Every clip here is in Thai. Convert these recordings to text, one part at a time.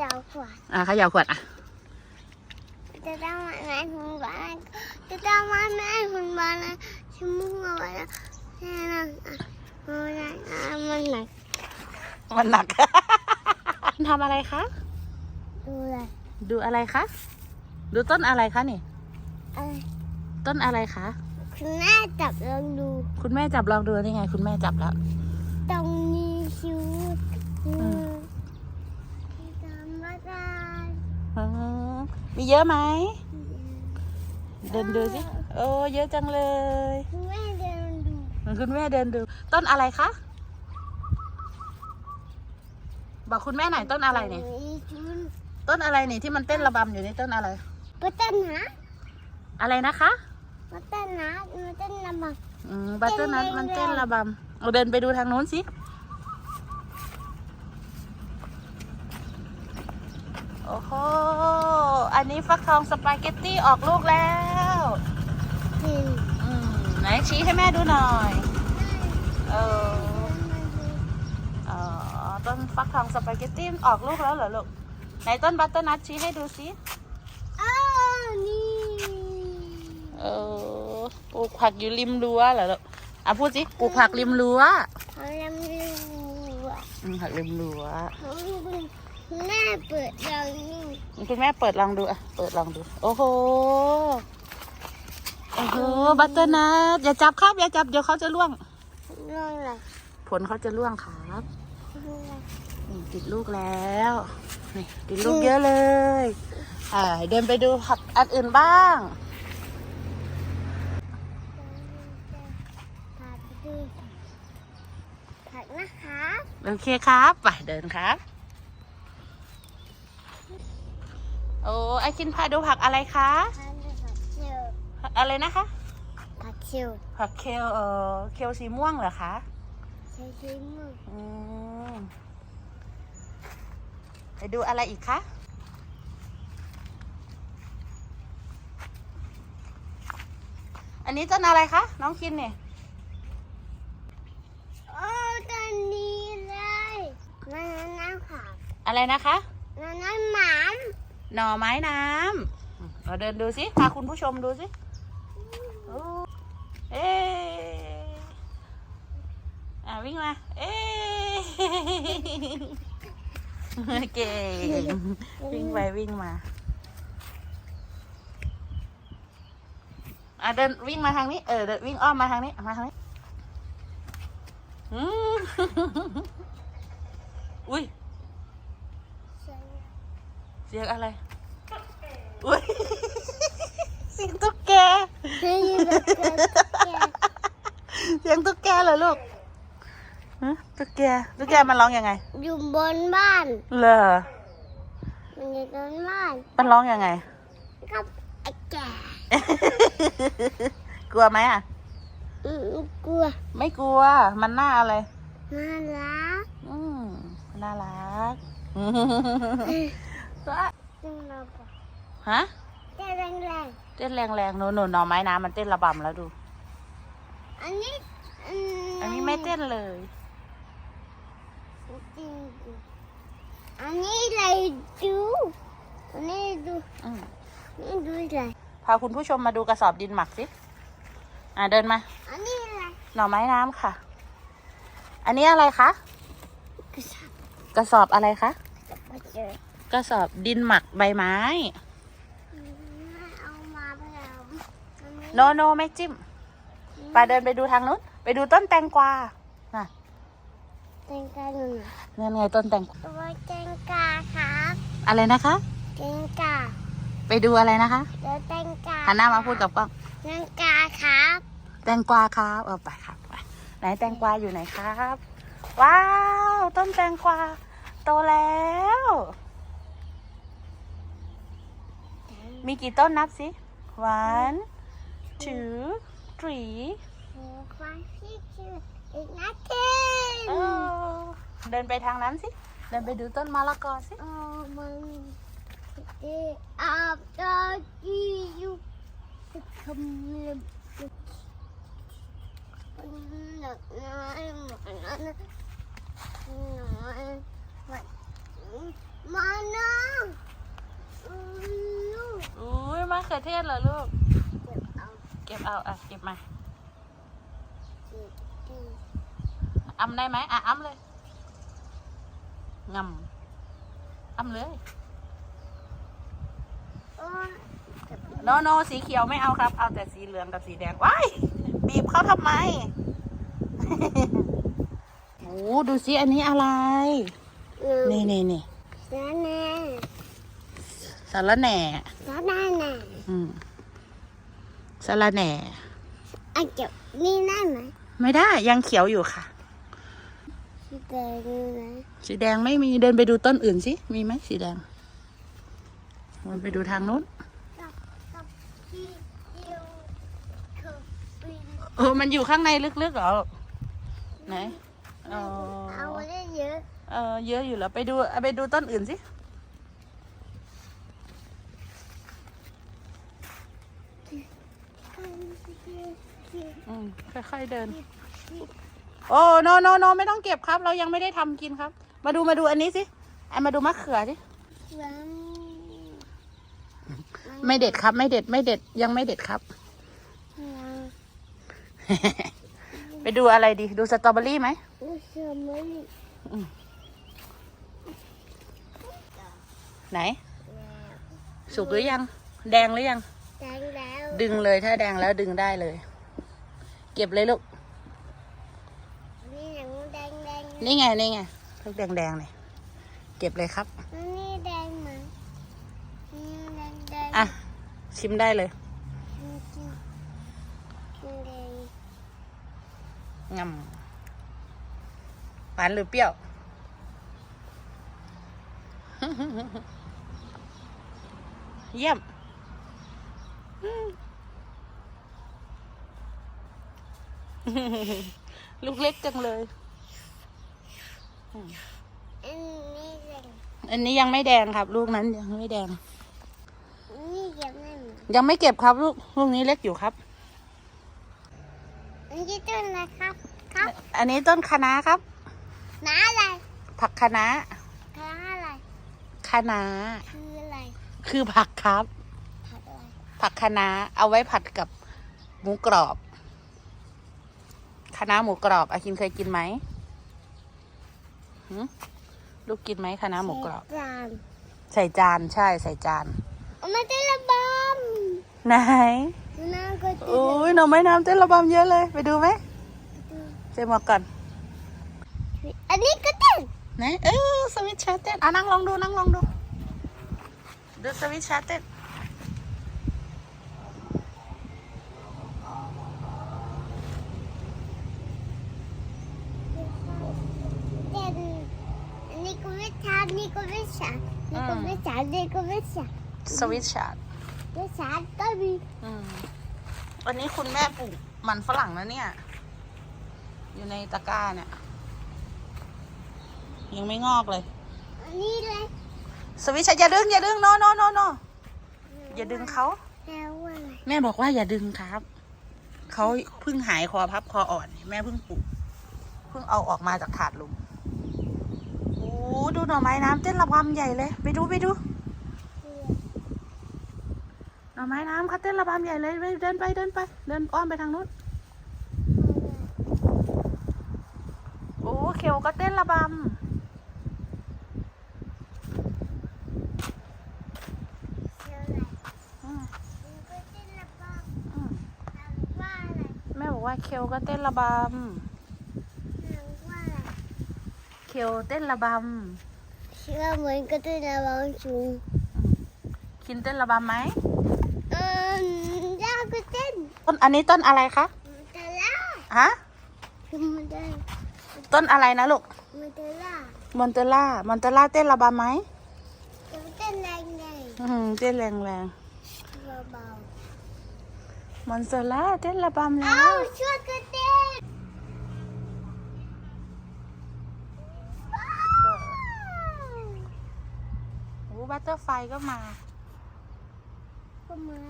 เราขวดอะเขย่าขวดอะจะต้องมาแม่คุณบ้านจะต้องมาแม่คุณบ้านนะชิมุกเอาไว้นะแค่นั้นอะมันหนักอะมันหนัก มันหนักทำอะไรคะ ดูเลยดูอะไรคะ ดูต้นอะไรคะนี่เอ้ยต้นอะไรคะ คุณแม่จับลองดู คุณแม่จับลองดูนี่ไง คุณแม่จับแล้ว ตรงนี้คิ้ว อืม ที่ทำมาได้ อื มมีเยอะไหม เดินดูสิ โอ้เยอะจังเลย คุณแม่เดินดูคุณแม่เดินดู ต้นอะไรคะ บอกคุณแม่หน่อยต้นอะไรเนี่ยมีชุนต้นอะไรนี่ที่มันเต้นระบำอยู่นี่ต้นอะไรปัตตนะอะไรนะคะปัตตนะมันเต้นลำบากอืมบัตเตอร์นัทมันเต้นระบำเอาเดินไปดูทางนู้นสิ โอ้โห อันนี้ฟักทองสปาเกตตี้ออกลูกแล้วจริงอืมไหนชี้ให้แม่ดูหน่อย เออเออต้นฟักทองสปาเกตตี้ออกลูกแล้วเหรอลูก ไหนต้นบัตเตอร์นัทชี้ให้ดูสิอ้าวนี่เออปลูกผักอยู่ริมรั้วเหรอลูกอะพูดสิปลูกผักริมรั้วเขายังไม่รู้อะอืมผักริมรั้วคุณ แม่เปิดเรานี่คุณแม่เปิดลองดูอะ เปิดลองดู โอ้โห โอ้โห บัตเตอร์นัทอย่าจับครับ อย่าจับ เดี๋ยวเขาจะล่วงเรื่องอะไรผลเขาจะล่วงครับเรื่องอะไรนี่ติดลูกแล้ว นี่ติดลูกเยอะเลย อ่า เดินไปดูผักอันอื่นบ้าง ผัดดูผัดนะคะ โอเคครับ ไปเดินครับ โอ้ไอคินพาดูผักอะไรคะผัดผัดเชียวอะไรนะคะ ผัดเชียวผักเคลเออเคลสีม่วงเหรอคะใช้ชิ้นมืออืมไปดูอะไรอีกคะอันนี้ต้นอะไรคะน้องคินเนี่ยโอ้ตอนนี้เลยนั่นน้ำขาวอะไรนะคะ นั่นน้ำหมาม หน่อไม้น้ำเราเดินดูสิพาคุณผู้ชมดูสิเอ๊ะอะวิ่งมา เอ๊ะเก่งวิ่งไปวิ่งมาอะเดินวิ่งมาทางนี้ เออเดินวิ่งอ้อมมาทางนี้ มาทางนี้อืมอุ้ย เสียงอะไรอุ้ยเสียงตุ๊กแกเฮ้ยแบบเกิดแก่เสียงตุ๊กแกเหรอลูกฮะตุ๊กแก ตุ๊กแกมันร้องยังไง อยู่บนบ้าน เหรอ มันอยู่บนบ้านมันร้องยังไงกับไอ้แก่กลัวไหมอะ อืมกลัว ไม่กลัว มันน่าอะไร น่ารัก อืมน่ารัก ซึ่งเราบอกฮะแก่แรงเต้นแรงๆหนูหนูหน่อไม้น้ำมันเต้นระบำแล้วดูๆอันนี้อืมอันนี้ไม่เต้นเลยจริงๆอันนี้เลยดูอันนี้ดูอืมนี่ดูเลยพาคุณผู้ชมมาดูกระสอบดินหมักสิอะเดินมา อันนี้อะไรหน่อไม้น้ำค่ะ อันนี้อะไรคะ กระสับกระสอบอะไรคะ กระเจอกระสอบดินหมักใบไม้ เอามาเพื่ออันนี้โนโนไม่จิ้มไปเดินไปดูทางนู้น ไปดูต้นแตงกวาน่ะแตงกาหนึ่งนั่นไงต้นแตงกวาตัวแตงกาครับอะไรนะคะแตงกาไปดูอะไรนะคะตัวแตงกาหันหน้ามาพูดกับกล้องแตงกาครับ แตงกวาครับเออไปครับไปไหนแตงกวาอยู่ไหนครับ ว้าว ต้นแตงกวาโตแล้ว มีกี่ต้นนับสิ one two three หัวควายที่ชื่ออีกนัดเต้นเออเดินไปทางนั้นสิ เดินไปดูต้นมะละกอสิเอามันเอออาบตาจีะน้อยมันมาหน้าะเขือเทศเหรอลูก เก็บเอาเก็บเอาอะเก็บมาเก็บดีอำได้ไหมอะอำเลยงำอำเลยโอ้ยเก็บโนโนสีเขียวไม่เอาครับ เอาแต่สีเหลืองกับสีแดงว้ายบีบเขาทำไม โอ้ดูสิอันนี้อะไรนี่นี่นี่สาแน่าระแหน่สาแน่แน่อืมสาระแหน่อะเก็บนี่ได้ไหมไม่ได้ยังเขียวอยู่ค่ะที่เจอนี่นะสีแดงไม่มีเดินไปดูต้นอื่นสิมีไหมสีแดงมันไปดูทางนู้นกับกับที่เดียวคือปีนเออมันอยู่ข้างในลึกๆเหรอไหนอ๋อเอาได้เยอะเออเยอะอยู่แล้วไปดูเอาไปดูต้นอื่นสิ อืมค่อยๆเดิน โอ้โนโนโนไม่ต้องเก็บครับ เรายังไม่ได้ทำกินครับ มาดูมาดูอันนี้สิไอนมาดูมะเขือสิหลังไม่เด็ดครับ ไม่เด็ดไม่เด็ดยังไม่เด็ดครับหลังไปดูอะไรดี ดูสตรอเบอรี่ไหมอุสมรีไหน สุกหรือยัง แดงหรือยังแดงแล้วดึงเลยถ้าแดงแล้วดึงได้เลย เก็บเลยลูก นี่หนังแดงแดงนี่ไงนี่ไงลูกแดงๆเลยเก็บเลยครับ นี่แดงไหมนี่แดงแดงอะ ชิมได้เลยนี่จริงแดงงำหวานหรือเปรี้ยว เยี่ยม ลูกเล็กจังเลย อันนี้แดงอันนี้ยังไม่แดงครับ ลูกนั้นยังไม่แดง นี่เก็บไม่หมดยังไม่เก็บครับลูกลูกนี้เล็กอยู่ครับ อันนี้ต้นอะไรครับ ครับอันนี้ต้นคะน้าครับ น้าอะไรผักคะน้าค้าอะไร คะน้าคืออะไรคือผักครับ ผักอะไร ผักคะน้าเอาไว้ผัดกับหมูกรอบ คะน้าหมูกรอบอาคินเคยกินไหมหึลูกกินไหมคะน้าหมูกรอบ จานใส่จานใช่ใส่จาน เอามาเต้นระบไหนำน้าก็เต้นโอ้ยหน่อไม้น้ำเต้นระบำเยอะเลย ไปดูไหมเจมอกก่อนอันนี้ก็เต้นไหนเออสวิตช์ชาร์จเต้นอะนั่งลองดูนั่งลองดู ดูสวิตช์ชาร์จเต้น เต้นอันนี้ก็ไม่ช้านี่ก็ไม่ช้านี่ก็ไม่ช้า นี่ก็ไม่ช้าสวิตช์ชาร์จไม่ช้าก็มีอืมวันนี้คุณแม่ปลูกมันฝรั่งนะเนี่ย อยู่ในตะกร้าเนี่ย ยังไม่งอกเลย อันนี้เลยสวิตช์อย่าดึงอย่าดึงโนโนโนโนอย่าดึงเขา แปลว่าอะไรแม่บอกว่าอย่าดึงครับ เขาเพิ่งหายคอพับคออ่อน แม่เพิ่งปลูก เพิ่งเอาออกมาจากถาดลุมโอ้ดูหน่อไม้น้ำเต้นระบำใหญ่เลย ไปดูไปดูหน่อ ไม้น้ำเขาเต้นระบำใหญ่เลยไปเดินไปเดินไป เดินอ้อมไปทางนู้นโอ้เขียวก็เต้นระบเชื่ออะไรำอืมมันก็เต้นระบอืมำถามว่าอะไรแม่บอกว่าเคียวก็เต้นระบถามว่าอะไรำเคียวเต้นระบเชื่อเหมือนก็เต้นระบำสูงำคินเต้นระบำไหม เออย่าก็เต้น ต้น อันนี้ต้นอะไรคะมันจะล่าฮะคือมันจะต้นอะไรนะลูกมันจะล่ามอนเตล่ามอนเตล่าเต้นระบำไหมจะเต้นแรงไงอืมเต้นแรงแรงเบามอนเตล่าเต้นระบำๆแล้เอ้าวช่วยก็เต้นโอ้บัตเตอร์ไฟก็มา ก็มา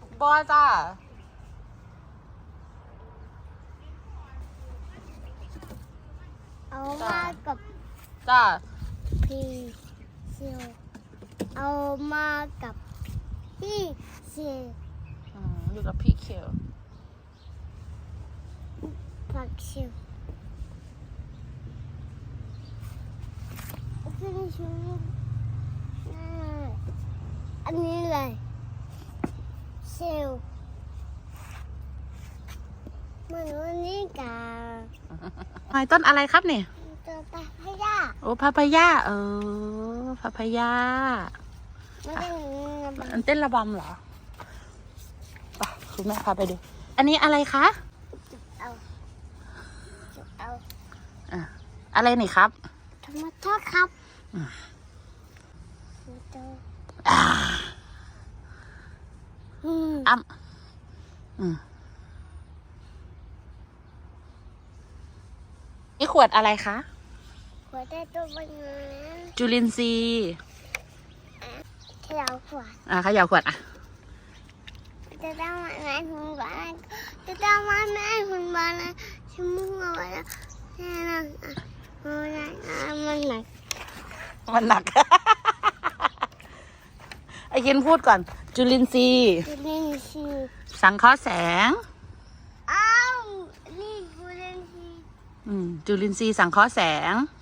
อะไร บอยจ้าเอามากับจ้าพีเซียวเอามากับพี่เสียอืมอยู่กับพี่เขียวผักชิวขึ้นชูอันนี้เลย เซลเหมือนวันนี้กับไม้ต้นอะไรครับเนี่ยตัวปลาพยาโอ้พาพายาเออพาพายาไม่ได้เงินอันเต้นระบำเหรอไปคุณแม่พาไปดู อันนี้อะไรคะเอาเอาอะอะไรนี่ครับทำไมทอดครับอืม ตัว อ่า อืมอ้ำอืมนี่ขวดอะไรคะหัวใจตัวบนนั้นจุลินทรีย์ที่เราขวด อะเขย่าขวดอะจะต้องมาแม่คุณบ้านจะต้องมาแม่คุณบ้านนะชิมุกเอาไว้แล้วแค่นั้นอะโอ้ยอะมันหนัก มันหนัก ไอ้กินพูดก่อน จุลินทรีย์จะเล่นชีสังเคราะห์แสง อ้าวนี่กูเล่นชีอืมจุลินทรีย์สังเคราะห์แสงอ